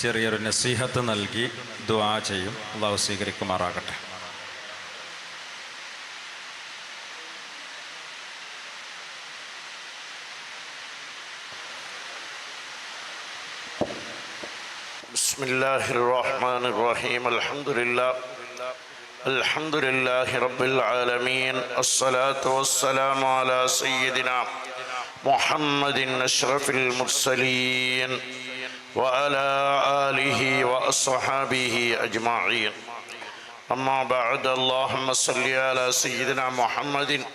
ചെറിയൊരു നസീഹത്ത് നൽകി ദുആ ചെയ്യും അള്ളാഹു സ്വീകരിക്കുമാറാകട്ടെ بسم الله الرحمن الرحيم الحمد لله الحمد لله رب العالمين الصلاة والسلام على سيدنا محمد أشرف المرسلين وعلى آله وأصحابه أجمعين. أما بعد اللهم صل على سيدنا محمد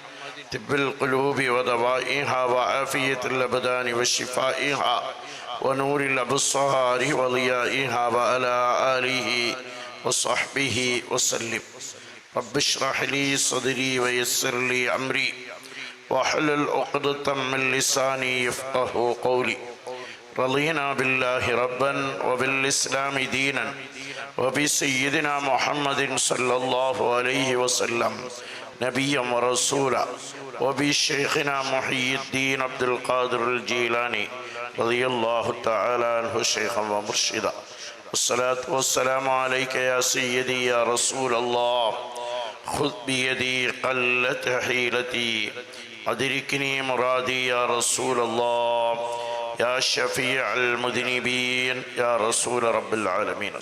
طب القلوب ودوائها وعافية الأبدان وشفائها ونور الأبصار وضيائها وعلى آله وصحبه وسلم. رب اشرح لي صدري ويسر لي أمري واحلل عقدة من لساني يفقه قولي. رضينا بالله ربا وبالإسلام دينا وبسيدنا محمد صلى الله عليه وسلم نبيا ورسولا وبشيخنا محي الدين عبد القادر الجيلاني رضي الله تعالى عنه شيخا ومرشدا. والصلاة والسلام عليك يا سيدي يا رسول الله. خذ بيدي قلت حيلتي أدركني مرادي يا رسول الله. يا شفيع المذنبين يا رسول رب العالمين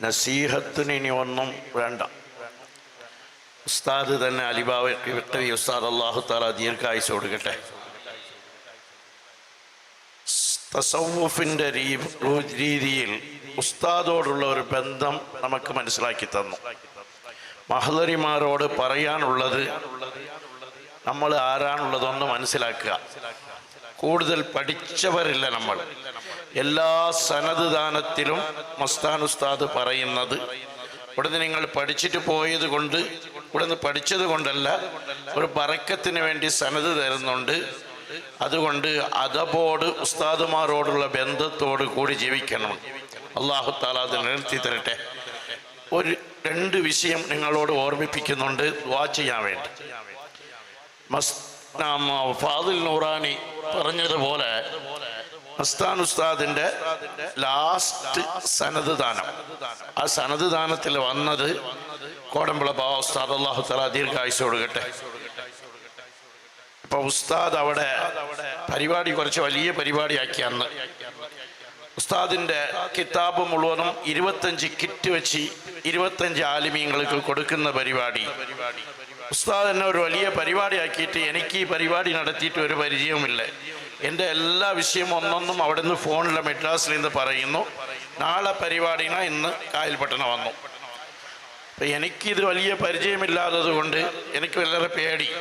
നസീഹത്തിന് ഇനി ഒന്നും വേണ്ട ഉസ്താദ് തന്നെ അലിബാവയ്ക്ക് വിട്ടവി ഉസ്താദ് അള്ളാഹു താല ദീർഘായുസ് കൊടുക്കട്ടെ തസവുഫിൻ്റെ രീതിയിൽ ഉസ്താദോടുള്ള ഒരു ബന്ധം നമുക്ക് മനസ്സിലാക്കി തന്നു മഹദരിമാരോട് പറയാനുള്ളത് നമ്മൾ ആരാണുള്ളതൊന്ന് മനസ്സിലാക്കുക. കൂടുതൽ പഠിച്ചവരില്ല നമ്മൾ. എല്ലാ സനത് ദാനത്തിലും മസ്താൻ ഉസ്താദ് പറയുന്നത് ഇവിടുന്ന് നിങ്ങൾ പഠിച്ചിട്ട് പോയത് കൊണ്ട് ഇവിടുന്ന് പഠിച്ചത് കൊണ്ടല്ല ഒരു പറക്കത്തിന് വേണ്ടി സനത് തരുന്നുണ്ട്. അതുകൊണ്ട് അതബോട് ഉസ്താദുമാരോടുള്ള ബന്ധത്തോട് കൂടി ജീവിക്കണം. അള്ളാഹു താല അത് നിലനിർത്തി തരട്ടെ. ഒരു രണ്ട് വിഷയം നിങ്ങളോട് ഓർമ്മിപ്പിക്കുന്നുണ്ട്. വാ ചെയ്യാൻ വേണ്ടി. ഫാദിൽ നൂറാനി പറഞ്ഞതുപോലെ മസ്താൻ ഉസ്താദിന്റെ ലാസ്റ്റ് സനത് ദാനം. ആ സനത് ദാനത്തിൽ വന്നത് കോടമ്പള ബാബ ഉസ്താദ് അള്ളാഹു തല ദീർഘായുസ് കൊടുക്കട്ടെ ഇപ്പൊ ഉസ്താദ് അവിടെ പരിപാടി കുറച്ച് വലിയ പരിപാടിയാക്കി അന്ന്. ഉസ്താദിന്റെ കിതാബ് മുഴുവനും ഇരുപത്തഞ്ച് കിറ്റ് വെച്ച് ഇരുപത്തഞ്ച് ആലിമീങ്ങൾക്ക് കൊടുക്കുന്ന പരിപാടി. ഉസ്താദ് എന്നെ ഒരു വലിയ പരിപാടിയാക്കിയിട്ട് എനിക്ക് ഈ പരിപാടി നടത്തിയിട്ട് ഒരു പരിചയവുമില്ല. എന്റെ എല്ലാ വിഷയവും ഒന്നൊന്നും അവിടെ നിന്ന് ഫോണിലെ മെഡ്രാസിൽ നിന്ന് പറയുന്നു. നാളെ പരിപാടിന ഇന്ന് കായൽപട്ടണം വന്നു. അപ്പം എനിക്കിത് വലിയ പരിചയമില്ലാത്തത് കൊണ്ട് എനിക്ക് വളരെ പേടി.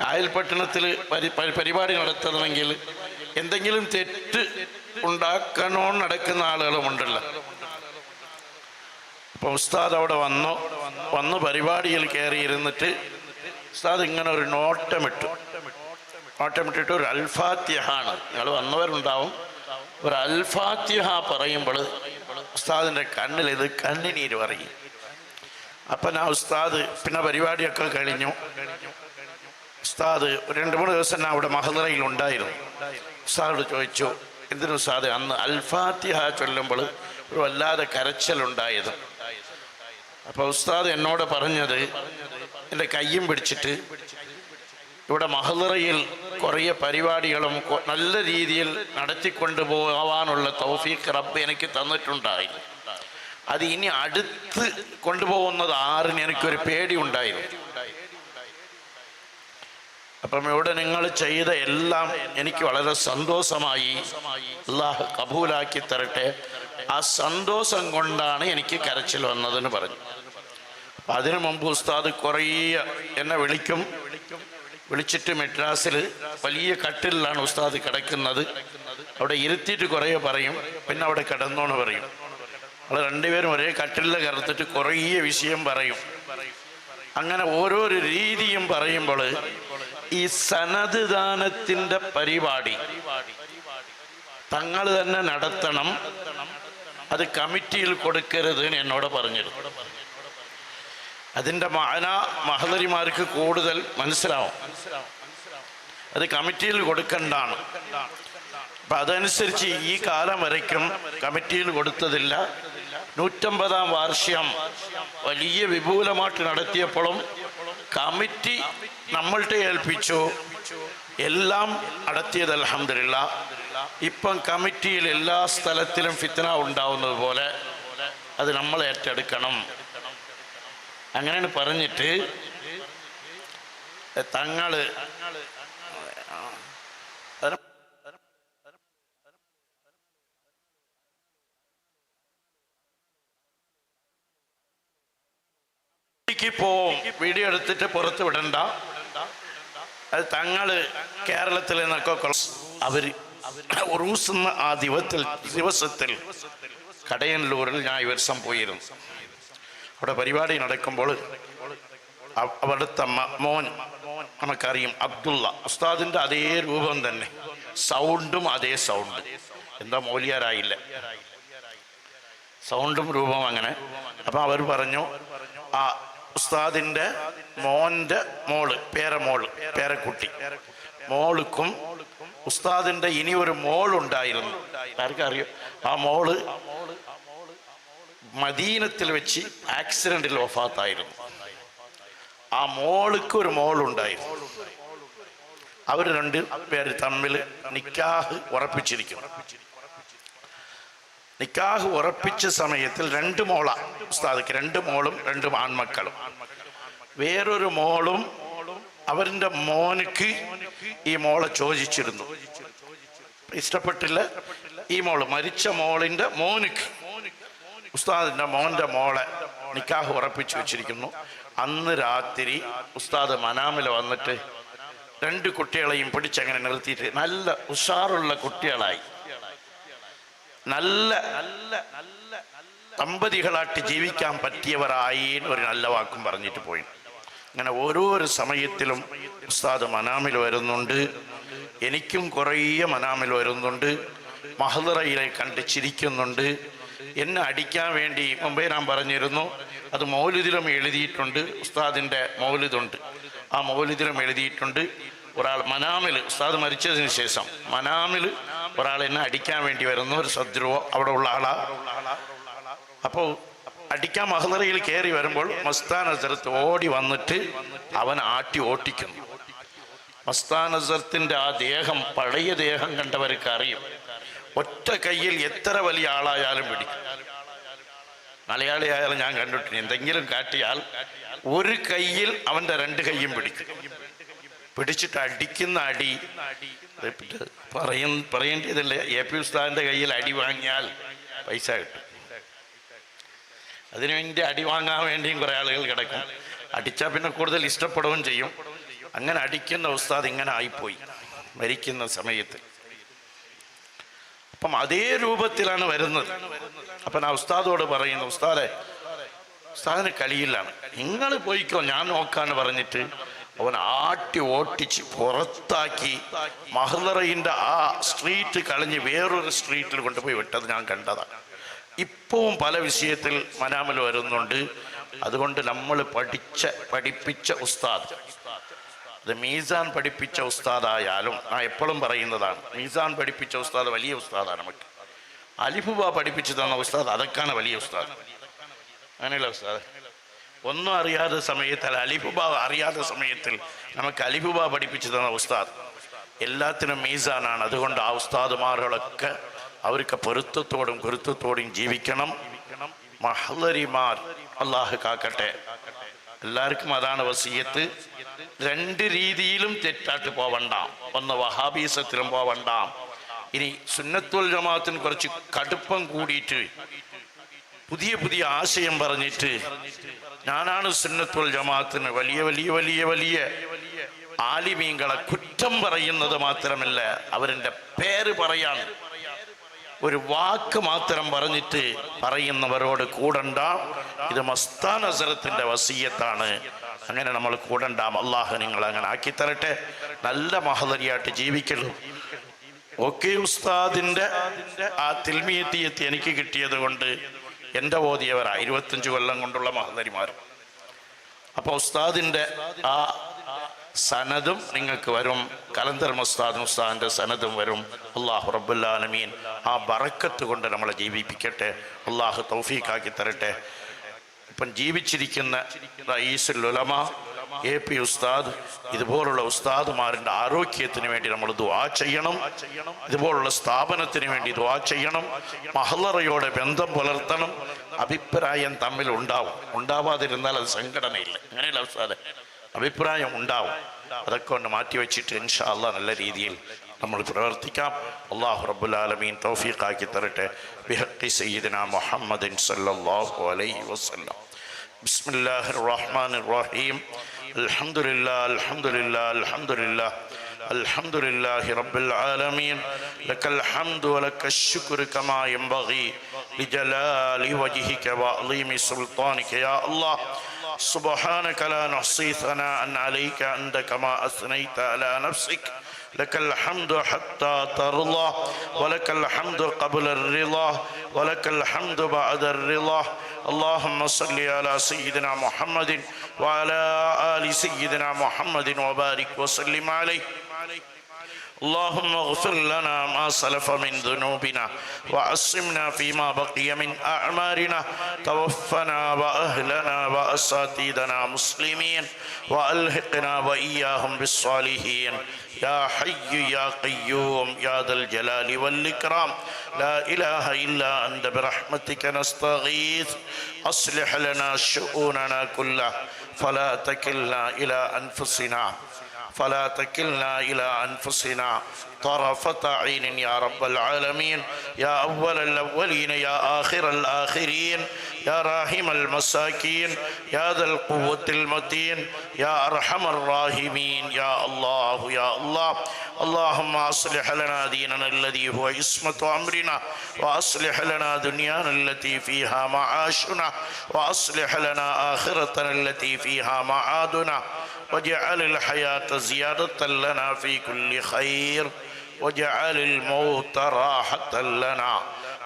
കായൽപട്ടണത്തിൽ പരി പരി- പരിപാടി നടത്തണമെങ്കിൽ എന്തെങ്കിലും തെറ്റ് ഉണ്ടാക്കണോ നടക്കുന്ന ആളുകളുമുണ്ടല്ലോ അപ്പം ഉസ്താദ് അവിടെ വന്നു. വന്ന് പരിപാടിയിൽ കയറി ഇരുന്നിട്ട് ഉസ്താദ് ഇങ്ങനെ ഒരു നോട്ടമിട്ടു. നോട്ടമിട്ടിട്ട് ഒരു അൽഫാത്യഹാണ് നിങ്ങൾ വന്നവരുണ്ടാവും. ഒരു അൽഫാത്യഹ പറയുമ്പോൾ ഉസ്താദിന്റെ കണ്ണിൽ ഇത് കണ്ണിനീര് പറയും. അപ്പം ആ ഉസ്താദ് പിന്നെ പരിപാടിയൊക്കെ കഴിഞ്ഞു. ഉസ്താദ് ഒരു രണ്ട് മൂന്ന് ദിവസം ഞാൻ അവിടെ മഹദറയിൽ ഉണ്ടായിരുന്നു. ഉസ്താദോട് ചോദിച്ചു എന്തിനു ഉസ്താദ് അന്ന് അൽഫാത്തിഹ ചൊല്ലുമ്പോൾ ഒരു വല്ലാതെ കരച്ചിലുണ്ടായത്? അപ്പോൾ ഉസ്താദ് എന്നോട് പറഞ്ഞത് എന്റെ കയ്യും പിടിച്ചിട്ട് ഇവിടെ മഹദറയിൽ കുറേ പരിപാടികളും നല്ല രീതിയിൽ നടത്തിക്കൊണ്ടു പോകാനുള്ള തൗഫീഖ് റബ്ബ് എനിക്ക് തന്നിട്ടുണ്ടായി. അത് ഇനി അടുത്ത് കൊണ്ടുപോകുന്നത് ആറിന് എനിക്കൊരു പേടി ഉണ്ടായിരുന്നു. അപ്പം ഇവിടെ നിങ്ങൾ ചെയ്ത എല്ലാം എനിക്ക് വളരെ സന്തോഷമായി. അള്ളാഹ് കബൂലാക്കി തരട്ടെ. ആ സന്തോഷം കൊണ്ടാണ് എനിക്ക് കരച്ചിൽ വന്നതെന്ന് പറഞ്ഞു. അതിനു മുമ്പ് ഉസ്താദ് കുറേ എന്നെ വിളിക്കും. വിളിച്ചിട്ട് മെഡ്രാസിൽ വലിയ കട്ടിലാണ് ഉസ്താദ് കിടക്കുന്നത്. അവിടെ ഇരുത്തിയിട്ട് കുറേ പറയും. പിന്നെ അവിടെ കിടന്നോണ് പറയും. അവിടെ രണ്ടുപേരും ഒരേ കട്ടിലിൽ കിടത്തിട്ട് കുറേ വിഷയം പറയും. അങ്ങനെ ഓരോരോ രീതിയും പറയുമ്പോൾ ഈ സനത് ദാനത്തിന്റെ പരിപാടി തങ്ങൾ തന്നെ നടത്തണം. അത് കമ്മിറ്റിയിൽ കൊടുക്കരുത് എന്നോട് പറഞ്ഞിരുന്നു. അതിന്റെ മാന മഹദരിമാർക്ക് കൂടുതൽ മനസ്സിലാവും. അത് കമ്മിറ്റിയിൽ കൊടുക്കണ്ടാണ്. അപ്പം അതനുസരിച്ച് ഈ കാലം വരയ്ക്കും. കമ്മിറ്റിയിൽ കൊടുത്തതില്ല. നൂറ്റമ്പതാം വാർഷികം വലിയ വിപുലമായിട്ട് നടത്തിയപ്പോഴും കമ്മിറ്റി നമ്മളുടെ ഏൽപ്പിച്ചു. എല്ലാം നടത്തിയത് അലഹമില്ല ഇപ്പം കമ്മിറ്റിയിൽ എല്ലാ സ്ഥലത്തിലും ഫിത്തന ഉണ്ടാവുന്നത് പോലെ അത് നമ്മൾ ഏറ്റെടുക്കണം. അങ്ങനെയാണ് പറഞ്ഞിട്ട് തങ്ങൾ പോവും വീഡിയോ എടുത്തിട്ട് പുറത്ത് വിടണ്ട. അത് തങ്ങൾ കേരളത്തിൽ നിന്നൊക്കെ അവർ ഉറൂസുന്ന ആ ദിവസത്തിൽ ദിവസത്തിൽ കടയന്നൂരിൽ ഞാൻ ഈ വർഷം അവിടെ പരിപാടി നടക്കുമ്പോൾ അവ- അവിടുത്തെ മോൻ നമുക്കറിയും അബ്ദുള്ള ഉസ്താദിന്റെ അതേ രൂപം തന്നെ. സൗണ്ടും അതേ സൗണ്ട്. എന്താ മൗലിയാരായില്ല? സൗണ്ടും രൂപം അങ്ങനെ. അപ്പൊ അവർ പറഞ്ഞു ആ ഉസ്താദിന്റെ മോന്റെ മോൾ പേരമോൾ പേരക്കുട്ടി. മോൾക്കും ഉസ്താദിന്റെ ഇനി ഒരു മോളുണ്ടായിരുന്നു. ആർക്കറിയോ? ആ മോൾ മദീനത്തിൽ വെച്ച് ആക്സിഡന്റിൽ വഫാത്തായിരുന്നു. ആ മോൾക്ക് ഒരു മോളുണ്ടായിരുന്നു. അവർ രണ്ട് പേര് തമ്മിൽ നിക്കാഹ് ഉറപ്പിച്ചിരിക്കുന്നു. നിക്കാഹ് ഉറപ്പിച്ച സമയത്തിൽ രണ്ട് മോളാ ഉസ്താദിക്ക് രണ്ട് മോളും രണ്ട് ആൺമക്കളും. വേറൊരു മോളും അവരുടെ മോനക്ക് ഈ മോളെ ചോദിച്ചിരുന്നു. ഇഷ്ടപ്പെട്ടില്ല? ഈ മോൾ മരിച്ച മോളിന്റെ മോനുക്ക്. ഉസ്താദിന്റെ മോന്റെ മോളെ നിക്കാഹ് ഉറപ്പിച്ചു വെച്ചിരിക്കുന്നു. അന്ന് രാത്രി ഉസ്താദ് മനാമിൽ വന്നിട്ട് രണ്ട് കുട്ടികളെയും പിടിച്ചങ്ങനെ നിർത്തിയിട്ട് നല്ല ഉഷാറുള്ള കുട്ടികളായി. നല്ല നല്ല നല്ല ദമ്പതികളായിട്ട് ജീവിക്കാൻ പറ്റിയവരായി ഒരു നല്ല വാക്കും പറഞ്ഞിട്ട് പോയി. അങ്ങനെ ഓരോരോ സമയത്തിലും ഉസ്താദ് മനാമിൽ വരുന്നുണ്ട്. എനിക്കും കുറേ മനാമിൽ വരുന്നുണ്ട്. മഹദറയിലെ കണ്ട് ചിരിക്കുന്നുണ്ട്. എന്നെ അടിക്കാൻ വേണ്ടി മുമ്പേ ഞാൻ പറഞ്ഞിരുന്നു. അത് മൗലിദിലും എഴുതിയിട്ടുണ്ട്. ഉസ്താദിന്റെ മൗലിദുണ്ട്. ആ മൗലിദിലും എഴുതിയിട്ടുണ്ട്. ഒരാൾ മനാമിൽ ഉസ്താദ് മരിച്ചതിന് ശേഷം മനാമിൽ ഒരാൾ എന്നെ അടിക്കാൻ വേണ്ടി വരുന്നു ഒരു സദ്രുവോ അവിടെ ഉള്ള ആളാ. അപ്പോൾ അടിക്കാൻ മഹദറയിൽ കയറി വരുമ്പോൾ മസ്താൻ അസരത്ത് ഓടി വന്നിട്ട് അവൻ ആട്ടി ഓട്ടിക്കുന്നു. മസ്താൻ ആ ദേഹം പഴയ ദേഹം കണ്ടവർക്ക് അറിയും. ഒറ്റ കയ്യിൽ എത്ര വലിയ ആളായാലും പിടിക്കും. മലയാളിയായാലും ഞാൻ കണ്ടിട്ടുണ്ട് എന്തെങ്കിലും കാട്ടിയാൽ ഒരു കയ്യിൽ അവന്റെ രണ്ട് കയ്യും പിടിക്കും. പിടിച്ചിട്ട് അടിക്കുന്ന അടി. പറയ പറയേണ്ടതില്ല. എ പി ഉസ്താദിന്റെ കയ്യിൽ അടി വാങ്ങിയാൽ പൈസ കിട്ടും. അതിനു വേണ്ടി അടി വാങ്ങാൻ വേണ്ടിയും കുറെ ആളുകൾ കിടക്കും. അടിച്ചാൽ പിന്നെ കൂടുതൽ ഇഷ്ടപ്പെടുകയും ചെയ്യും. അങ്ങനെ അടിക്കുന്ന ഉസ്താദ് ഇങ്ങനെ ആയിപ്പോയി. മരിക്കുന്ന സമയത്ത്. അപ്പം അതേ രൂപത്തിലാണ് വരുന്നത്. അപ്പൊ ഞാൻ ഉസ്താദോട് പറയുന്നു ഉസ്താദെ ഉസ്താദിന് കളിയില്ലാണ് നിങ്ങൾ പോയിക്കോ ഞാൻ നോക്കാന്ന് പറഞ്ഞിട്ട് അവൻ ആട്ടി ഓട്ടിച്ച് പുറത്താക്കി മഹ്ലറയിന്റെ ആ സ്ട്രീറ്റ് കളഞ്ഞ് വേറൊരു സ്ട്രീറ്റിൽ കൊണ്ടുപോയി വിട്ടത് ഞാൻ കണ്ടതാണ് ഇപ്പവും പല വിഷയത്തിൽ മനാമൽ വരുന്നുണ്ട്. അതുകൊണ്ട് നമ്മൾ പഠിച്ച പഠിപ്പിച്ച ഉസ്താദ് അത് മീസാൻ പഠിപ്പിച്ച ഉസ്താദായാലും ആ എപ്പോഴും പറയുന്നതാണ് മീസാൻ പഠിപ്പിച്ച ഉസ്താദ് വലിയ ഉസ്താദാണ് നമുക്ക്. അലിഫുബ പഠിപ്പിച്ചു തന്ന ഉസ്താദ് അതൊക്കെയാണ് വലിയ ഉസ്താദ്. അങ്ങനെയല്ല ഉസ്താദ്? ഒന്നും അറിയാത്ത സമയത്തിൽ അലിഫുബ അറിയാത്ത സമയത്തിൽ നമുക്ക് അലിഫുബ പഠിപ്പിച്ചു തന്ന ഉസ്താദ് എല്ലാത്തിനും മീസാനാണ്. അതുകൊണ്ട് ആ ഉസ്താദുമാരുകളൊക്കെ അവർക്ക് പൊരുത്തത്തോടും കുരുത്തത്തോടും ജീവിക്കണം. മഹലരിമാർ അള്ളാഹു കാക്കട്ടെ. എല്ലാവർക്കും അതാണ് വസീയത്ത്. രണ്ട് രീതിയിലും തെറ്റാട്ട് പോവണ്ട ഒന്ന് വഹാബീസത്തിലും പോവണ്ട ഇനി സുന്നത്തുൽ ജമാഅത്തിന് കുറച്ച് കടുപ്പം കൂടിയിട്ട് പുതിയ പുതിയ ആശയം പറഞ്ഞിട്ട് ഞാനാണ് സുന്നത്തുൽ ജമാഅത്തിന് വലിയ വലിയ വലിയ വലിയ ആലിമീങ്ങളെ കുറ്റം പറയുന്നത് മാത്രമല്ല അവരുടെ പേര് പറയാൻ ഒരു വാക്ക് മാത്രം പറഞ്ഞിട്ട് പറയുന്നവരോട് കൂടണ്ട. ഇത് മസ്താൻ അസരത്തിന്റെ വസീയത്താണ്. അങ്ങനെ നമ്മൾ കൂടണ്ടാം. അള്ളാഹു നിങ്ങൾ അങ്ങനെ ആക്കി തരട്ടെ നല്ല മഹദരിയായിട്ട് ജീവിക്കലു ഒക്കെ ഉസ്താദിന്റെ ആ തിൽമിയെത്തിയെത്തി എനിക്ക് കിട്ടിയത് കൊണ്ട് എന്റെ ഓതിയവരാ ഇരുപത്തഞ്ച് കൊല്ലം കൊണ്ടുള്ള മഹദരിമാർ അപ്പൊ ഉസ്താദിന്റെ ആ സനദും നിങ്ങൾക്ക് വരും. കലന്തർ മുസ്താദ് മുസ്താദിന്റെ സനദും വരും. അള്ളാഹു റബ്ബുല്ലാലമീൻ ആ ബറക്കത്ത് കൊണ്ട് നമ്മളെ ജീവിപ്പിക്കട്ടെ. അള്ളാഹു തൗഫീഖാക്കി തരട്ടെ. ഇപ്പം ജീവിച്ചിരിക്കുന്ന റയീസുൽ ഉലമ എ പി ഉസ്താദ് ഇതുപോലുള്ള ഉസ്താദുമാരുടെ ആരോഗ്യത്തിന് വേണ്ടി നമ്മൾ ദുആ ചെയ്യണം. ഇതുപോലുള്ള സ്ഥാപനത്തിന് വേണ്ടി ദുആ ചെയ്യണം. മഹലറയോടെ ബന്ധം പുലർത്തണം. അഭിപ്രായം തമ്മിൽ ഉണ്ടാവും. ഉണ്ടാവാതിരുന്നാൽ അത് സംഘടനയില്ല. അങ്ങനെയല്ല ഉസ്താദ്? അഭിപ്രായം ഉണ്ടാവും. അതൊക്കെ ഒന്ന് മാറ്റി വെച്ചിട്ട് ഇൻഷാ അല്ലാ നല്ല രീതിയിൽ നമ്മൾ പ്രവർത്തിക്കാം. അള്ളാഹു റബുലാലമീൻ തൗഫീഖാക്കി തരട്ടെ. ബിഹഖി സയ്യിദിന മുഹമ്മദിൻ സല്ലല്ലാഹു അലൈഹി വസല്ലം. بسم الله الرحمن الرحيم الحمد لله الحمد لله الحمد لله الحمد لله رب العالمين لك الحمد ولك الشكر كما ينبغي لجلال وجهك وعظيم سلطانك يا الله سبحانك لا نحصي ثناء عليك أنت كما أثنيت على نفسك لك الحمد حتى ترضى ولك الحمد قبل الرضا ولك الحمد بعد الرضا. اللهم صل على سيدنا محمد وعلى آل سيدنا محمد وبارك وسلم عليه. اللهم اغفر لنا ما سلف من ذنوبنا وعصمنا فيما بقي من أعمارنا. توفنا وأهلنا وأساتذنا مسلمين وألحقنا وإياهم بالصالحين. يا حي يا قيوم يا ذا الجلال والإكرام. لا إله إلا أنت برحمتك نستغيث. أصلح لنا شؤوننا كلها فلا تكلنا إلى أنفسنا. فلا تكلنا إلى أنفسنا طرفة عين يا رب العالمين يا أول الأولين يا آخر الآخرين يا راحم المساكين يا ذا القوة المتين يا أرحم الراحمين يا الله يا الله. اللهم أصلح لنا ديننا الذي هو عصمة أمرنا وأصلح لنا دنيانا التي فيها معاشنا وأصلح لنا آخرتنا التي فيها معادنا. واجعل الحياة زيادة لنا في كل خير واجعل الموت راحة لنا.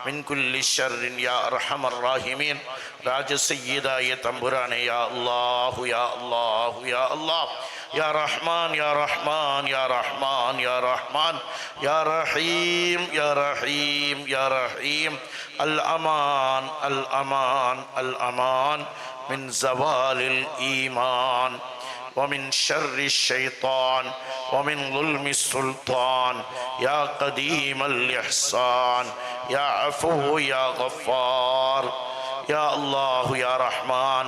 من كل شر يا أرحم الراحمين. راج سيدا يتنبران يا الله يا الله يا الله. يا رحمن يا رحمن يا رحمن يا رحمن. يا رحيم يا رحيم يا رحيم. الأمان الأمان الأمان. من زوال الإيمان. ومن شر الشيطان ومن ظلم السلطان يا قديم الإحسان يا عفو يا غفار يا الله يا رحمن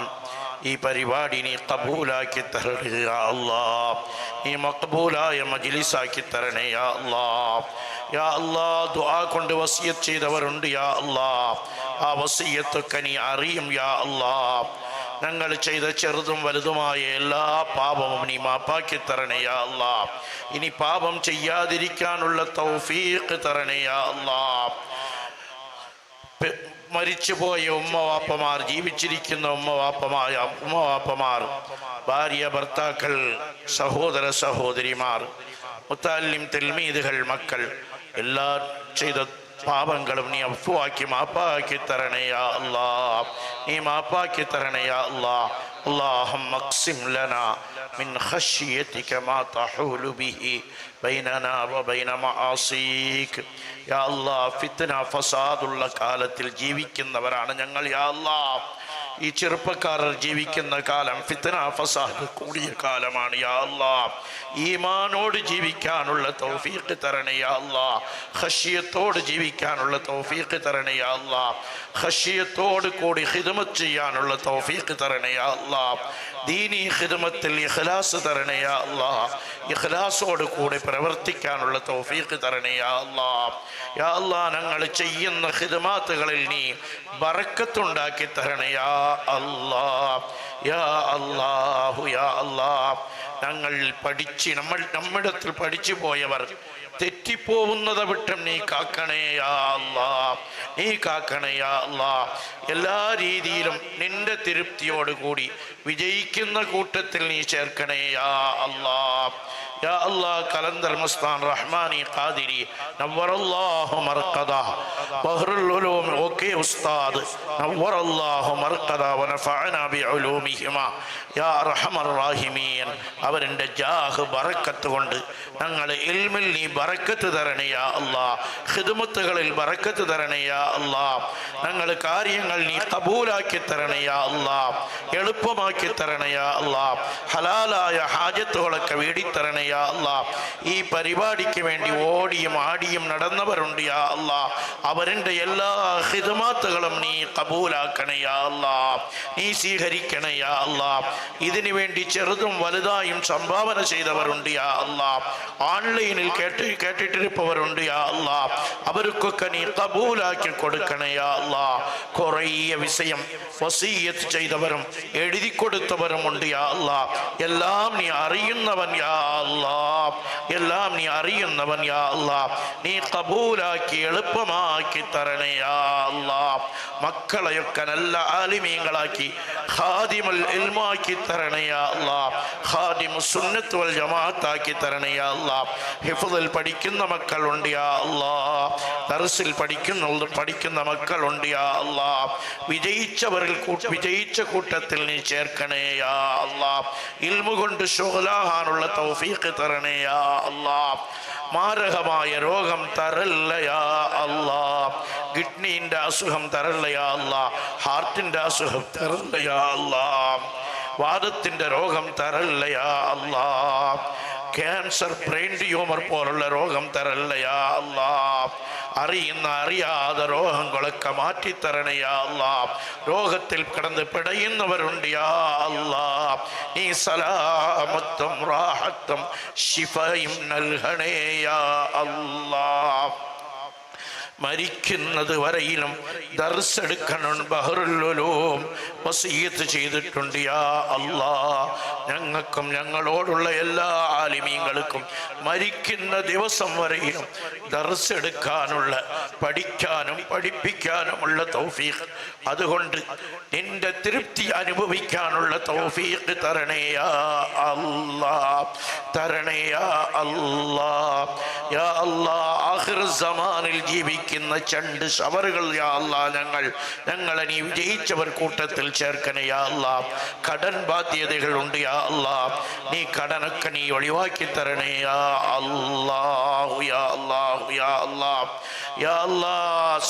ഈ പരിപാടി നീ കബൂലാക്കി തരണേ യാ അല്ലാ നീ മക്ബൂലായ മജ്ലിസാക്കി തരണേ യാ അല്ലാ യാ അല്ലാ ദുആ കൊണ്ട് വസിയത്ത് ചെയ്തവരുണ്ട് യാ അല്ലാ ആ വസിയത്തൊക്കെ നീ അറിയും യാ അല്ലാ ഞങ്ങൾ ചെയ്ത ചെറുതും വലുതുമായ എല്ലാ പാപവും നീ മാപ്പാക്കി തരണയാ അല്ലാ ഇനി പാപം ചെയ്യാതിരിക്കാനുള്ള തൗഫീഖ് തരണയാ അല്ലാ മരിച്ചുപോയ ഉമ്മവാപ്പമാർ ജീവിച്ചിരിക്കുന്ന ഉമ്മവാപ്പമായ ഉമ്മവാപ്പമാർ ഭാര്യ ഭർത്താക്കൾ സഹോദര സഹോദരിമാർ മുത്താലിം തെൽമീദുകൾ മക്കൾ എല്ലാ ചെയ്ത പാപങ്ങളും നീ അഫുവാക്കി മാപ്പാക്കി തരണയാ അല്ലാ നീ മാപ്പാക്കി തരണയാ അല്ലാ اللهم اقسم لنا من خشيتك ما تحول به بيننا وبين معاصيك യാ അല്ലാ ഫിത്ന ഫസാദുള്ള കാലത്തിൽ ജീവിക്കുന്നവരാണ് ഞങ്ങൾ യാ അല്ലാ ഈ ചെറുപ്പക്കാരർ ജീവിക്കുന്ന കാലം ഫിത്തന ഫസാദ് കൂടിയ കാലമാണ്. യാ അല്ലാ ഈമാനോട് ജീവിക്കാനുള്ള തൗഫീഖ് തരണേ യാ ഖശിയത്തോട് ജീവിക്കാനുള്ള തൗഫീഖ് തരണേ യാ ഖശിയത്തോട് കൂടി ഹിതമത് ചെയ്യാനുള്ള തൗഫീഖ് തരണേ ദീനി ഖിദ്മത്തിൽ ഇഖ്ലാസ് തരണേ യാ അല്ലാ ഇഖ്ലാസോട് കൂടി പ്രവർത്തിക്കാനുള്ള തൗഫീഖ് തരണേ യാ അല്ലാ യാ അല്ലാ ഞങ്ങൾ ചെയ്യുന്ന ഖിദ്മാത്തുകളിൽ നീ ബറക്കത്തുണ്ടാക്കി തരണേ യാ അല്ലാ യാ അല്ലാഹു യാ അല്ലാ ഞങ്ങൾ പഠിച്ച് നമ്മൾ നമ്മിടത്തിൽ പഠിച്ചു പോയവർ തെറ്റിപ്പോവുന്നത് വിട്ടും നീ കാക്കണേയാ നീ കാക്കണേ യാ അല്ലാ. എല്ലാ രീതിയിലും നിന്റെ തൃപ്തിയോട് കൂടി വിജയിക്കുന്ന കൂട്ടത്തിൽ നീ ചേർക്കണേയാ അല്ലാ. യാ റഹ്മാനി ഖാദിരി മർഖദ ഉലൂം ഉസ്താദ് നവ്വറല്ലാഹു മർഖദ യാ അർഹമർ റാഹിമീൻ അവരുടെ ജാഹ് ബറക്കത്ത് കൊണ്ട് ഞങ്ങൾ ഇൽമിൽ നീ ബറക്കത്ത് തരണേ യാ അല്ലാ ഖിദ്മത്തുകളിൽ ബറക്കത്ത് തരണേ യാ അല്ലാ ഞങ്ങൾ കാര്യങ്ങൾ നീ കബൂലാക്കി തരണേ യാ അല്ലാ എളുപ്പമാക്കി തരണേ യാ അല്ലാ ഹലാലായ ഹാജത്തുകളൊക്കെ വേടിത്തരണേ യാ അല്ലാ ഈ പരിപാടിക്ക് വേണ്ടി ഓടിയും ആടിയും നടന്നവരുണ്ട് യാ അല്ലാ അവരുടെ എല്ലാ ഹിദമാത്തുകളും നീ കബൂലാക്കണേ യാ അല്ലാ നീ സ്വീകരിക്കണേ യാ അല്ലാ ഇതിനു വേണ്ടി ചെറുതും വലുതായും സംഭാവന ചെയ്തവരുണ്ട് യാ അല്ലാ. ഓൺലൈനിൽ കേട്ട് കേട്ടിട്ടിരിപ്പവരുണ്ട് യാ അല്ലാ. അവർക്കൊക്കെ നീ കബൂലാക്കി കൊടുക്കണേ യാ അല്ലാ. കുറേ വിഷയം വസീയത്ത് ചെയ്തവരും എഴുതി കൊടുത്തവരും ഉണ്ട് യാ അല്ലാ. എല്ലാം നീ അറിയുന്നവൻ യാ അല്ലാ. എല്ലാം നീ അറിയുന്നവൻ യാ അല്ലാ. നീ കബൂലാക്കി എളുപ്പമാക്കി തരണേ യാ അല്ലാ. മക്കളെയൊക്കെ നല്ല ആലിമീങ്ങളാക്കി ഹാദിമൽ ഇൽമാക്കി തരണേ യാ ഖാദിമു സുന്നത്ത് വൽ ജമാഅത്താക്കി തരണേ ഹിഫുദിൽ പഠിക്കുന്ന മക്കളുണ്ട് അല്ലാ ദർസിൽ പഠിക്കുന്ന പഠിക്കുന്ന മക്കളുണ്ട് അല്ലാ വിജയിച്ചവരിൽ വിജയിച്ച കൂട്ടത്തിൽ നീ ചേർക്കണേ യാ അല്ലാ ഇൽമു കൊണ്ട് ശോലാഹാനുള്ള തൗഫീഖ് തരണേ യാ അല്ലാ മാരകമായ രോഗം തരല്ലയാ അല്ലാ കിഡ്നീന്റെ അസുഖം തരല്ലയാ അല്ലാ ഹാർട്ടിന്റെ അസുഖം തരല്ലയാ അല്ലാ വാദത്തിന്റെ രോഗം തരല്ല യാ അല്ലാ ക്യാൻസർ ബ്രെയിൻ ട്യൂമർ പോലുള്ള രോഗം തരല്ല യാ അല്ലാ അറിയുന്ന അറിയാതെ രോഗങ്ങളൊക്കെ മാറ്റിത്തരണേ യാ അല്ലാ രോഗത്തിൽ കിടന്ന് പിടയുന്നവരുണ്ട് യാ അല്ലാ നീ സലാമത്തും റാഹത്തും ശിഫയും നൽകണേ യാ അല്ലാ മരിക്കുന്നത് വരയിലും ദർസെടുക്കണം ബഹറുല്ലുലും. വസീയത്ത് ചെയ്തിട്ടുണ്ട് യാ അല്ലാ ഞങ്ങൾക്കും ഞങ്ങളോടുള്ള എല്ലാ ആലിമീങ്ങൾക്കും മരിക്കുന്ന ദിവസം വരെയും ദർസെടുക്കാനുള്ള പഠിക്കാനും പഠിപ്പിക്കാനുമുള്ള തൗഫീഖ് അതുകൊണ്ട് നിന്റെ തൃപ്തി അനുഭവിക്കാനുള്ള തൗഫീഖ് തരണേയാ അല്ലാ അല്ലാഹ് യാ അല്ലാ യാ അല്ലാ ആഖിർ സമാനിൽ ജീവിക്കുന്ന ചണ്ട് ശവറുകൾ യാ അല്ലാ ഞങ്ങൾ ഞങ്ങളെ നീ വിജയിച്ചവർ കൂട്ടത്തിൽ ചേർക്കണേ യാ അല്ലാ കടൻ ബാധ്യതകളുണ്ട് യാ അല്ലാ നീ കടനൊക്കെ നീ ഒഴിവാക്കി തരണേ യാ അല്ലാഹു യാ അല്ലാഹു യാ അല്ലാ യാ അല്ലാ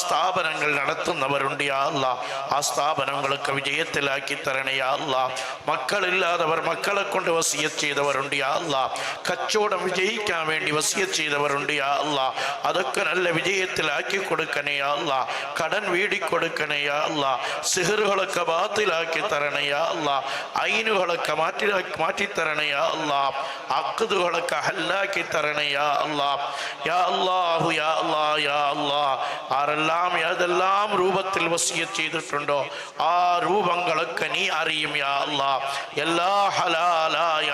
സ്ഥാപനങ്ങൾ നടത്തുന്നവരുണ്ട് യാ അല്ലാ ആ സ്ഥാപനങ്ങളൊക്കെ വിജയത്തിലാക്കി തരണേ അല്ല. മക്കളില്ലാത്തവർ മക്കളെ കൊണ്ട് വസിയത്ത് ചെയ്തവരുണ്ട് യാ അല്ലാ. കച്ചവടം വിജയിക്കാൻ വേണ്ടി വസിയത്ത് ചെയ്തവരുണ്ട് യാ അല്ലാ. അതൊക്കെ നല്ല വിജയത്തിലാക്കി കൊടുക്കണേ യാ അല്ലാ. കടൻ വീടിക്കൊടുക്കണേ യാ അല്ലാ. സിഹറുകളൊക്കെ ബാത്തിലാക്കി തരണേ യാ അല്ലാ. ഐനുകളൊക്കെ മാറ്റി മാറ്റിത്തരണേ യാ അല്ലാ. അക്കുതുകളൊക്കെ ഹല്ലാക്കി തരണേ യാ അല്ലാ. യാ അല്ലാഹു യാ അല്ലാ യാ അല്ലാ. ആരെല്ലാം ഏതെല്ലാം രൂപത്തിൽ വസിയത്ത് ചെയ്തിട്ടുണ്ടോ? ആ രൂപങ്ങളൊക്കെ നീ അറിയും യാ അല്ലാ എല്ലാ ഹലാലായ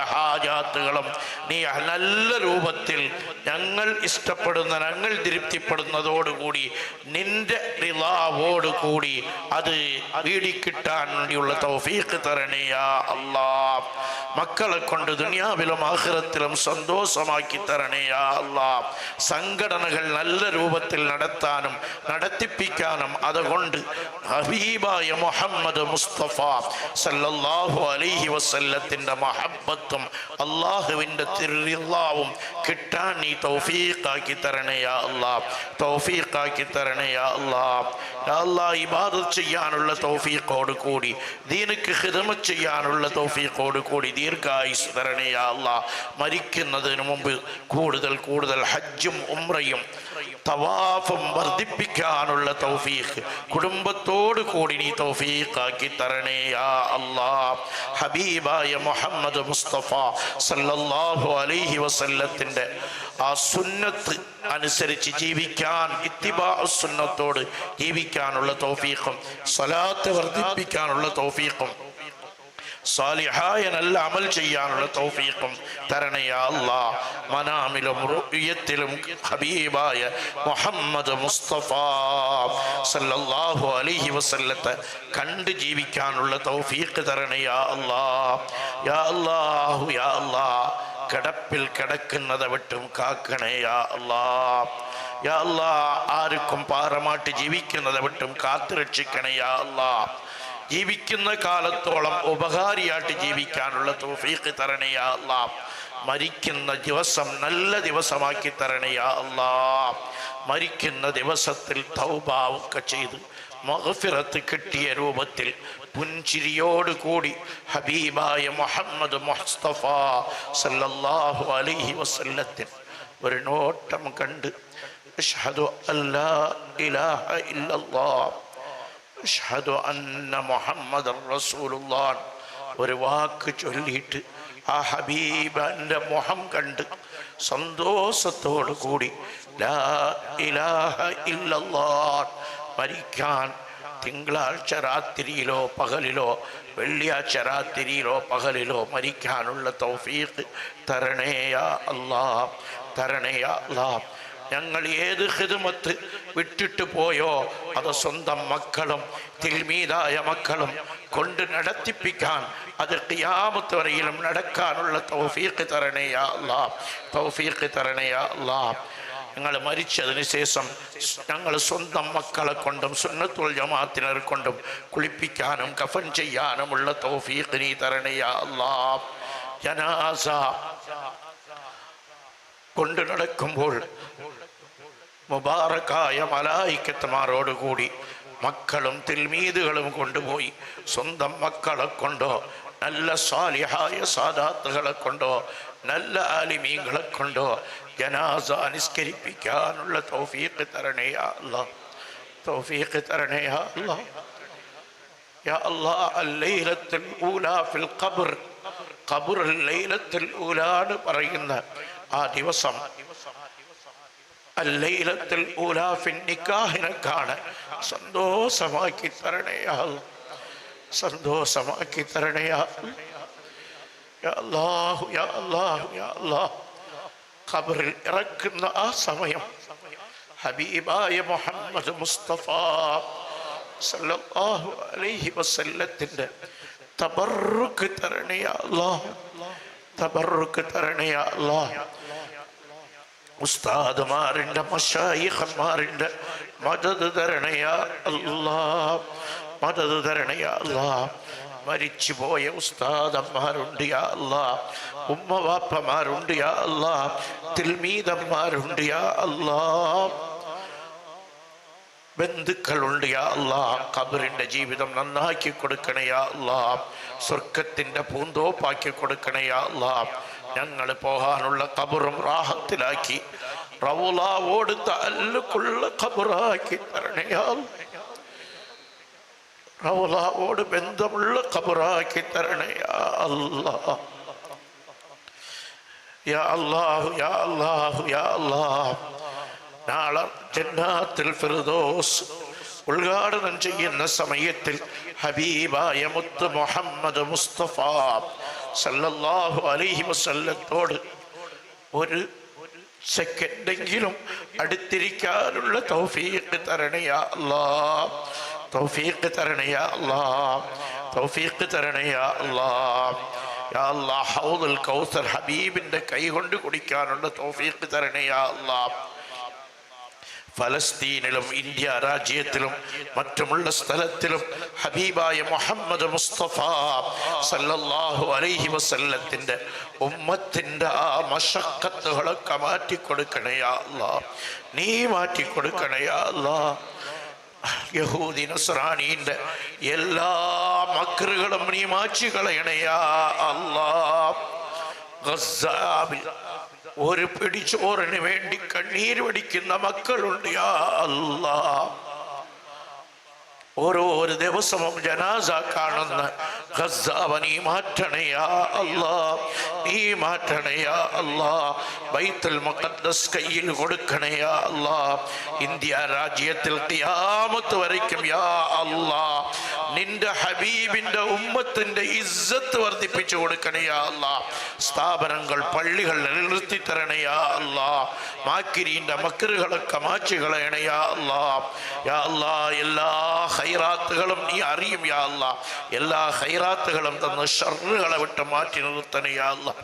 ഹാജാത്തുകളും നീ നല്ല രൂപത്തിൽ ഞങ്ങൾ ഇഷ്ടപ്പെടുന്ന ഞങ്ങൾ തൃപ്തിപ്പെടുന്നതോടുകൂടി നിന്റെ കൂടി അത് വീടിക്കിട്ടാൻ വേണ്ടിയുള്ള തൗഫീഖ് തരണേയാ അല്ലാ മക്കളെ കൊണ്ട് ദുനിയാവിലും ആഖിറത്തിലും സന്തോഷമാക്കി തരണേയാ അല്ലാ സംഘടനകൾ നല്ല രൂപത്തിൽ നടത്താനും നടത്തിപ്പിക്കാനും അതുകൊണ്ട് ഹബീബായ മുഹമ്മദ് മുസ്തഫ സല്ലല്ലാഹു അലൈഹി വസല്ലത്തിന്റെ മഹബത്തും അള്ളാഹുവിന്റെ തിരുല്ലാവും കിട്ടാൻ നീ തൗഫീഖാക്കി തരണേ യാ അല്ലാ തൗഫീഖാക്കി തരണേ യാ അല്ലാ യാ അല്ലാ ഇബാദത്ത് ചെയ്യാനുള്ള തൗഫീഖോട് കൂടി ദീനക്ക് ഹിതമ ചെയ്യാനുള്ള തൗഫീഖോട് കൂടി ദീർഘായുസ് തരണേ യാ അല്ലാ മരിക്കുന്നതിന് മുമ്പ് കൂടുതൽ കൂടുതൽ ഹജ്ജും ഉമ്രയും തവാഫും വർദ്ധിപ്പിക്കാനുള്ള തൗഫീഖ് കുടുംബത്തോട് കൂടി നീ തൗഫീഖാക്കി തരണേ യാ അല്ലാ ഹബീബായ മുഹമ്മദ് മുസ്തഫ സല്ലല്ലാഹു അലൈഹി വസല്ലത്തിന്റെ ആ സുന്നത്ത് അനുസരിച്ച് ജീവിക്കാൻ ഇത്തിബാ സുന്നത്തോട് ജീവിക്കാനുള്ള തൗഫീഖും സ്വലാത്ത് വർദ്ധിപ്പിക്കാനുള്ള തൗഫീഖും സാലിഹായ നല്ല അമൽ ചെയ്യാനുള്ള തൗഫീഖും തരണയാ അല്ലാ മനാമിലും റുയത്തിലും ഹബീബായ മുഹമ്മദ് മുസ്തഫ സല്ലല്ലാഹു അലൈഹി വസല്ലത്തെ കണ്ട് ജീവിക്കാനുള്ള തൗഫീഖ് തരണയാ അല്ലാ യാ അല്ലാഹു യാ അല്ലാ കിടപ്പിൽ കിടക്കുന്നത് വിട്ടും കാക്കണേ യാ അല്ലാ യാ അല്ലാ ആർക്കും പാറമാട്ടി ജീവിക്കുന്നത് വിട്ടും കാത്തുരക്ഷിക്കണേ യാ അല്ലാ ജീവിക്കുന്ന കാലത്തോളം ഉപകാരിയായിട്ട് ജീവിക്കാനുള്ള തോഫീക്ക് തരണേ യാ അല്ലാ മരിക്കുന്ന ദിവസം നല്ല ദിവസമാക്കി തരണേ യാ അല്ലാ മരിക്കുന്ന ദിവസത്തിൽ തൗബാവൊക്കെ ചെയ്ത് മഹഫിറത്ത് കിട്ടിയ രൂപത്തിൽ പുൻചിരിയോടുകൂടി ഹബീബായ മുഹമ്മദ് മുസ്തഫ സല്ലല്ലാഹു അലൈഹി വസല്ലത്തിൽ ഒരു നോട്ടം കണ്ട് അഷ്ഹദു അല്ലാ ഇലാഹ ഇല്ലല്ലാഹ്. അഷ്ഹദു അന്ന മുഹമ്മദ് റസൂലുള്ളാൻ ഒരു വാക്ക് ചൊല്ലിയിട്ട് ആ ഹബീബന്റെ മുഖം കണ്ട് സന്തോഷത്തോടു കൂടി ലാ ഇലാഹ ഇല്ലല്ലാഹ് മരിക്കാൻ തിങ്കളാഴ്ച രാത്രിയിലോ പകലിലോ വെള്ളിയാഴ്ച രാത്രിയിലോ പകലിലോ മരിക്കാനുള്ള തൗഫീഖ് തരണേയാ അല്ലാ തരണേയാ അല്ലാ ഞങ്ങൾ ഏത് ഹിതുമത്ത് വിട്ടിട്ട് പോയോ? അത് സ്വന്തം മക്കളും തിൽമീതായ മക്കളും കൊണ്ട് നടത്തിപ്പിക്കാൻ അത് ഖിയാമത്ത് വരെയിലും നടക്കാനുള്ള തൗഫീഖ് തരണേയാ അല്ലാ തൗഫീഖ് തരണേയാ അല്ലാ ഞങ്ങൾ മരിച്ചതിന് ശേഷം ഞങ്ങൾ സ്വന്തം മക്കളെ കൊണ്ടും സുന്നത്തുൽ ജമാത്തിനെ കൊണ്ടും കുളിപ്പിക്കാനും കഫൻ ചെയ്യാനുമുള്ള തൗഫീഖ് നീ തരണേയാ അല്ലാ ജനാസ കൊണ്ടു നടക്കുമ്പോൾ മുബാറക്കായ മലായിക്കത്തമാരോടുകൂടി മക്കളും തിൽമീതുകളും കൊണ്ടുപോയി സ്വന്തം മക്കളെ കൊണ്ടോ നല്ല സാലിഹായ സാദാത്തുകളെ കൊണ്ടോ നല്ല ആലിമീങ്ങളെ കൊണ്ടോ ജനാസ അനുസ്കരിപ്പിക്കാനുള്ള തൗഫീഖ് തരണേയാ അല്ലാ തൗഫീഖ് തരണേയാ അല്ലാ يا الله الليلة الأولى في القبر قبر الليلة الأولى എന്ന് പറയുന്ന ആ ദിവസം അല്ലൈലത്തിൽ ഊലാഫിൻ നിക്കാഹിനെ കാണാൻ സന്തോഷമാക്കി തരണേയാ അല്ലാ. സന്തോഷമാക്കി തരണേയാ അല്ലാ. യാ അല്ലാഹു യാ അല്ലാഹു യാ അല്ലാഹ് ഖബറിൽ ഇറക്കുന്ന ആ സമയം ഹബീബായ മുഹമ്മദ് മുസ്തഫ സല്ലല്ലാഹു അലൈഹി വസല്ലത്തിന്റെ തബറുക്ക് തരണേ യാ അല്ലാഹ് തബറുക്ക് തരണേ യാ അല്ലാഹ് ഉസ്താദുമാരിന്റെ മഷായിഖന്മാരിന്റെ മദത് തരണയാ അല്ലാ മദത് തരണയാ അല്ലാ മരിച്ചുപോയ ഉസ്താദന്മാരുണ്ട് യാ അല്ലാ ഉമ്മവാപ്പമാരുണ്ട് യാ അല്ലാ തിൽമീതന്മാരുണ്ട് യാ അല്ലാ ബന്ധുക്കളുണ്ട് യാ അല്ലാ ഖബറിന്റെ ജീവിതം നന്നാക്കി കൊടുക്കണേ യാ അല്ലാ സ്വർഗത്തിന്റെ പൂന്തോപ്പാക്കി കൊടുക്കണേ യാ അല്ലാ ഞങ്ങൾ പോകാനുള്ള കബറും റാഹത്തിലാക്കി. റവുലാവോട് തല്ലുക്കുള്ള കബറാക്കി തരണയാൽ. റവുലാവോട് ബന്ധമുള്ള കബറാക്കി തരണയാ അല്ലാ യാ അല്ലാഹു യാ അല്ലാഹു യാ അല്ലാഹ്. നാളെ ജന്നാത്തിൽ ഫിർദോസ് ഉദ്ഘാടനം ചെയ്യുന്ന സമയത്തിൽ ഹബീബായ മുത്ത് മുഹമ്മദ് മുസ്തഫ സല്ലല്ലാഹു അലൈഹി വസല്ലത്തോട് ഒരു സെക്കൻഡെങ്കിലും അടുത്തിരിക്കാനുള്ള തൗഫീഖ് തരണയാ അല്ലാ തൗഫീഖ് തരണയാ അല്ലാ തൗഫീഖ് തരണയാ അല്ലാ ഹൗദുൽ കൗസർ ഹബീബിന്റെ കൈ കൊണ്ട് കുടിക്കാനുള്ള തൗഫീഖ് തരണയാ അല്ലാ ഫലസ്തീനിലും ഇന്ത്യ രാജ്യത്തിലും മറ്റുമുള്ള സ്ഥലത്തിലും ഹബീബായ മുഹമ്മദ് മുസ്തഫ സല്ലല്ലാഹു അലൈഹി വസല്ലത്തിന്റെ ഉമ്മത്തിന്റെ ആ മഷക്കത്തുകളൊക്കെ മാറ്റിക്കൊടുക്കണയാ അല്ലാ നീ മാറ്റിക്കൊടുക്കണയാ അല്ലാ യഹൂദി നസ്രാണീന്റെ എല്ലാ മക്കറുകളും നീ മാറ്റി കളയണയാ അല്ലാ ഗസ്സാബിൽ ഒരു പിടിച്ചോറിന് വേണ്ടി കണ്ണീര് വടിക്കുന്ന മക്കളുണ്ട്. ഓരോരോ ഓരോ ദിവസവും ജനാസ കാണുന്ന ഖസ്സാവ നീ മാറ്റണയാ അല്ലാ നീ മാറ്റണയാ അല്ലാ ബൈത്തുൽ മുഖദ്ദസ് കയ്യിൽ കൊടുക്കണയാ അല്ലാ ഇന്ത്യ രാജ്യത്തിൽ ഖിയാമത്ത് വരയ്ക്കും യാ അല്ലാ നിന്റെ ഹബീബിന്റെ ഉമ്മത്തിന്റെ ഇസ്സത്ത് വർദ്ധിപ്പിച്ചു കൊടുക്കണയാ അല്ലാ സ്ഥാപനങ്ങൾ പള്ളികൾ നിലനിർത്തി തരണയാ അല്ല മാക്കിരീന്റെ മക്കറുകളൊക്കെ മാറ്റി കളയണയാ അല്ല യാ അല്ലാ എല്ലാ ഹൈറാത്തുകളും നീ അറിയും യാ അല്ല എല്ലാ ഹൈറാത്തുകളും തന്ന് ഷറുകളെ വിട്ട് മാറ്റി നിർത്തണയാ അല്ലാ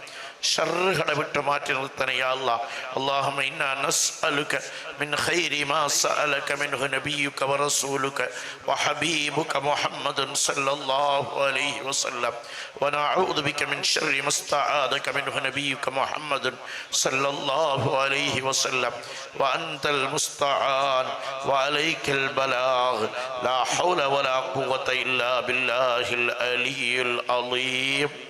شرنا من طماطم الثناء يا الله اللهم أنا نسألك من خير ما سألك منه نبيك ورسولك وحبيبك محمد صلى الله عليه وسلم ونعوذ بك من شر ما استعاذك منه نبيك محمد صلى الله عليه وسلم وأنت المستعان وعليك البلاغ لا حول ولا قوة إلا بالله العلي العظيم